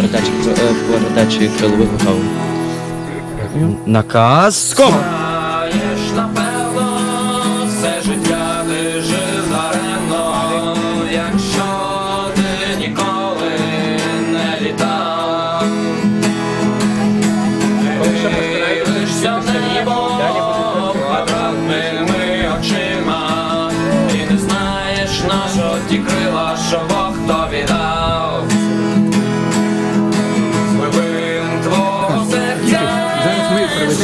передачі, е, передачі крилових вигавів. Наказ. Скоп! Знаєш, напевно, все життя ти жив якщо ти ніколи не літав. Ти лишся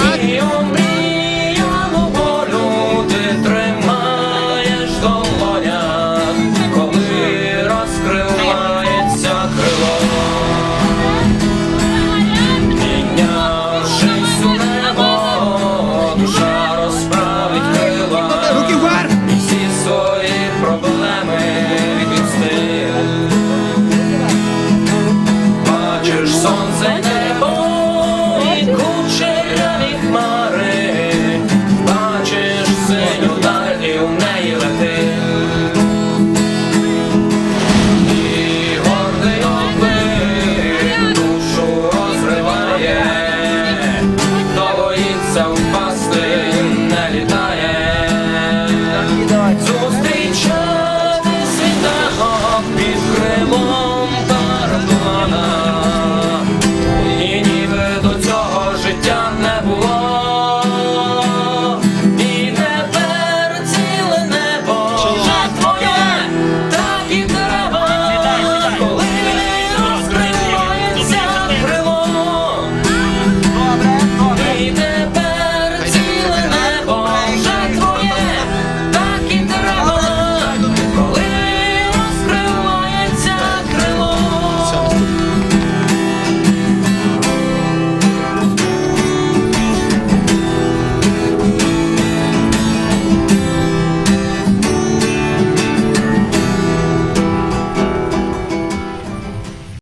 verdade.